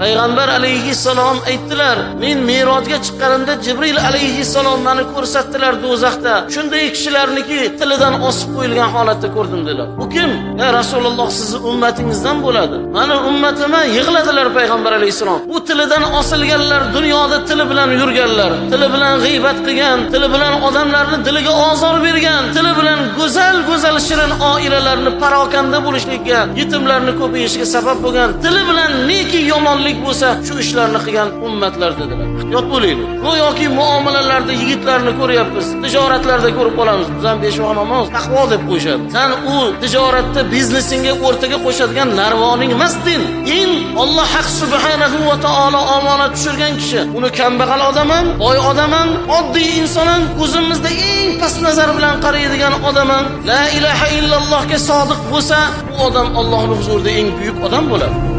payg'ambar alayhissalom aytdilar men merojga chiqqanimda jibril alayhissalom mani ko'rsatdilar do'zaxda. Shunday kishilarniki tilidan osib qo'yilgan holatda ko'rdim dedilar. U kim? Ya rasululloh sizni ummatingizdan bo'ladi. Mani ummatima yig'ladilar payg'ambar alayhissalom. Bu tilidan osilganlar dunyoda tili bilan yurganlar tili bilan g'iybat qilgan tili bilan odamlarni diliga ozor bergan tili go'zal go'zal shirin oilalarni parokanda bo'lishlikka yetimlarni ko'payishiga sabab bo'lgan tili bilan neki yomonlik bo'lsa shu ishlarni qilgan ummatlar dedilar. Ehtiyot bo'laylik go'yoki muomalalarda yigitlarni ko'ryapmiz tijoratlarda ko'rib qolamiz. Biz ham peshvo namoz taqvo deb qo'yishadi. San u tijoratda biznesingga o'rtaga qo'shadigan narvoning emas din din olloh haq subhanahu va taolo omonat tushirgan kishi. Uni kambag'al odamam boy odamam oddiy insonam o'zimizda eng past nazar bilan qaraydigan odam odamam la ilaha illallohga sodiq bo'lsa bu odam ollohni huzurida eng buyuk odam bo'ladi